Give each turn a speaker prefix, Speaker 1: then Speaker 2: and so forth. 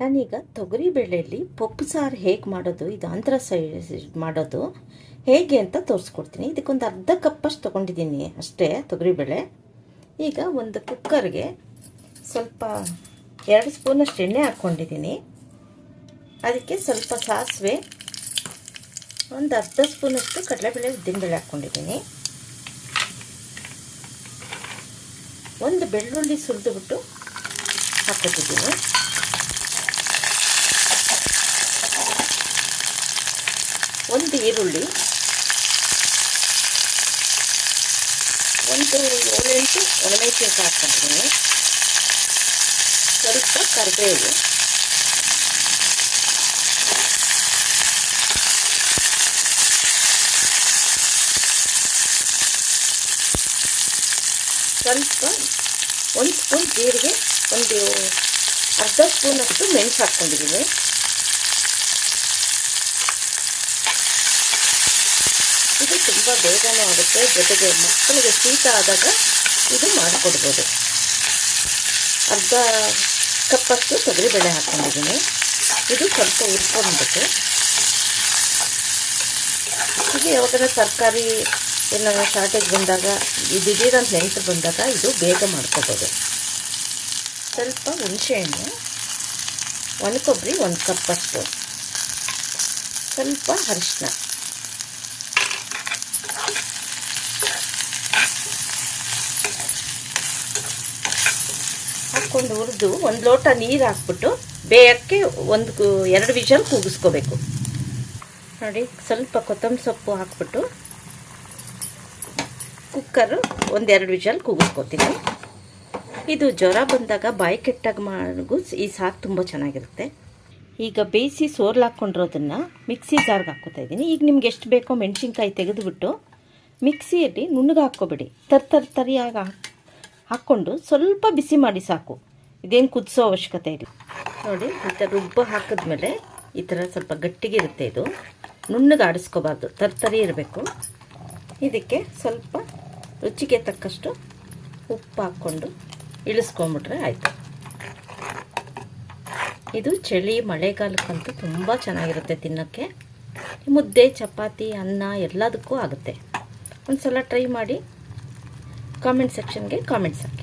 Speaker 1: ನಾನೀಗ ತೊಗರಿ ಬೇಳೆಯಲ್ಲಿ ಪಪ್ಪು ಸಾರು ಹೇಗೆ ಮಾಡೋದು, ಇದು ಆಂಧ್ರ ಸೈಡ್ ಮಾಡೋದು, ಹೇಗೆ ಅಂತ ತೋರಿಸ್ಕೊಡ್ತೀನಿ. ಇದಕ್ಕೊಂದು ಅರ್ಧ ಕಪ್ಪಷ್ಟು ತೊಗೊಂಡಿದ್ದೀನಿ ಅಷ್ಟೇ ತೊಗರಿಬೇಳೆ ಈಗ ಒಂದು ಕುಕ್ಕರ್ಗೆ ಸ್ವಲ್ಪ ಎರಡು ಸ್ಪೂನಷ್ಟು ಎಣ್ಣೆ ಹಾಕ್ಕೊಂಡಿದ್ದೀನಿ. ಅದಕ್ಕೆ ಸ್ವಲ್ಪ ಸಾಸಿವೆ, ಒಂದು ಅರ್ಧ ಸ್ಪೂನಷ್ಟು ಕಡಲೆಬೇಳೆ ಉದ್ದಿನಬೇಳೆ ಹಾಕ್ಕೊಂಡಿದ್ದೀನಿ. ಒಂದು ಬೆಳ್ಳುಳ್ಳಿ ಸುರಿದುಬಿಟ್ಟು ಹಾಕೋತಿದ್ದೀನಿ ಒಂದು ಈರುಳ್ಳಿ, ಒಂದು ಏಳೆಂಟು ಒಣಮೆಣಸಿನ್ಕಾಯಿ ಹಾಕ್ಕೊಂಡಿದ್ದೀನಿ. ಸ್ವಲ್ಪ ಕರಿಬೇವು. ಸ್ವಲ್ಪ ಒಂದು ಸ್ಪೂನ್ ಜೀರಿಗೆ, ಒಂದು ಅರ್ಧ ಸ್ಪೂನಷ್ಟು ಮೆಣಸು ಹಾಕ್ಕೊಂಡಿದ್ದೀನಿ. ಇದು ತುಂಬ ಬೇಗನೂ ಆಗುತ್ತೆ. ಜೊತೆಗೆ ಮಕ್ಕಳಿಗೆ ಶೀತ ಆದಾಗ ಇದು ಮಾಡಿಕೊಡ್ಬೋದು. ಅರ್ಧ ಕಪ್ಪಷ್ಟು ತೊಗರಿಬೇಳೆ ಹಾಕ್ಕೊಂಡಿದ್ದೀನಿ. ಇದು ಸ್ವಲ್ಪ ಹುರ್ಕೊಂಡ್ಬಿಟ್ಟು. ಹೀಗೆ ಯಾವಾಗಾರ ತರಕಾರಿ ಏನಾರ ಶಾರ್ಟೇಜ್ ಬಂದಾಗ ದಿಢೀರಂತ ನೆಂಟು ಬಂದಾಗ ಇದು ಬೇಗ ಮಾಡ್ಕೋಬೋದು. ಸ್ವಲ್ಪ ಹುಣಸೆಹಣ್ಣು, ಒಣಕೊಬ್ಬರಿ, ಒಂದು ಕಪ್ಪಷ್ಟು. ಸ್ವಲ್ಪ ಅರಿಶಿನ ಹಾಕ್ಕೊಂಡು ಹುರಿದು ಒಂದು ಲೋಟ ನೀರು ಹಾಕ್ಬಿಟ್ಟು ಬೇಯಕ್ಕೆ ಒಂದು ಎರಡು ವಿಷಲ್ ಕೂಗಿಸ್ಕೋಬೇಕು. ನೋಡಿ, ಸ್ವಲ್ಪ ಕೊತ್ತಂಬರಿ ಸೊಪ್ಪು ಹಾಕ್ಬಿಟ್ಟು ಕುಕ್ಕರು ಒಂದೆರಡು ವಿಷಲ್ ಕೂಗಿಸ್ಕೋತೀನಿ. ಇದು ಜ್ವರ ಬಂದಾಗ ಬಾಯಿ ಕೆಟ್ಟಾಗ ಮಾಡಿಗೂ ಈ ಸಾರು ತುಂಬ ಚೆನ್ನಾಗಿರುತ್ತೆ. ಈಗ ಬೇಯಿಸಿ ಸೋರ್ಲು ಹಾಕ್ಕೊಂಡಿರೋದನ್ನು ಮಿಕ್ಸಿ ಜಾರ್ಗೆ ಹಾಕ್ಕೋತಾ ಇದ್ದೀನಿ. ಈಗ ನಿಮ್ಗೆ ಎಷ್ಟು ಬೇಕೋ ಮೆಣಸಿನ್ಕಾಯಿ ತೆಗೆದುಬಿಟ್ಟು ಮಿಕ್ಸಿಯಲ್ಲಿ ನುಣ್ಣಗೆ ಹಾಕ್ಕೊಬೇಡಿ. ತರ್ ತರ್ ತರಿಯಾಗಿ ಹಾಕ್ ಹಾಕ್ಕೊಂಡು ಸ್ವಲ್ಪ ಬಿಸಿ ಮಾಡಿ ಸಾಕು. ಇದೇನು ಕುದಿಸೋ ಅವಶ್ಯಕತೆ ಇಲ್ಲ. ನೋಡಿ, ಈ ಥರ ರುಬ್ಬ ಹಾಕಿದ್ಮೇಲೆ ಈ ಥರ ಸ್ವಲ್ಪ ಗಟ್ಟಿಗೆ ಇರುತ್ತೆ ಇದು. ನುಣ್ಣಗೆ ಆಡಿಸ್ಕೋಬಾರ್ದು. ತರ್ತರಿ ಇರಬೇಕು. ಇದಕ್ಕೆ ಸ್ವಲ್ಪ ರುಚಿಗೆ ತಕ್ಕಷ್ಟು ಉಪ್ಪು ಹಾಕ್ಕೊಂಡು ಇಳಿಸ್ಕೊಂಬಿಟ್ರೆ ಆಯಿತು. ಇದು ಚಳಿ ಮಳೆಗಾಲಕ್ಕಂತೂ ತುಂಬ ಚೆನ್ನಾಗಿರುತ್ತೆ ತಿನ್ನೋಕ್ಕೆ. ಮುದ್ದೆ, ಚಪಾತಿ, ಅನ್ನ ಎಲ್ಲದಕ್ಕೂ ಆಗುತ್ತೆ. ಒಂದು ಸಲ ಟ್ರೈ ಮಾಡಿ. ಕಾಮೆಂಟ್ ಸೆಕ್ಷನ್ಗೆ ಕಾಮೆಂಟ್ಸ್ ಹಾಕಿ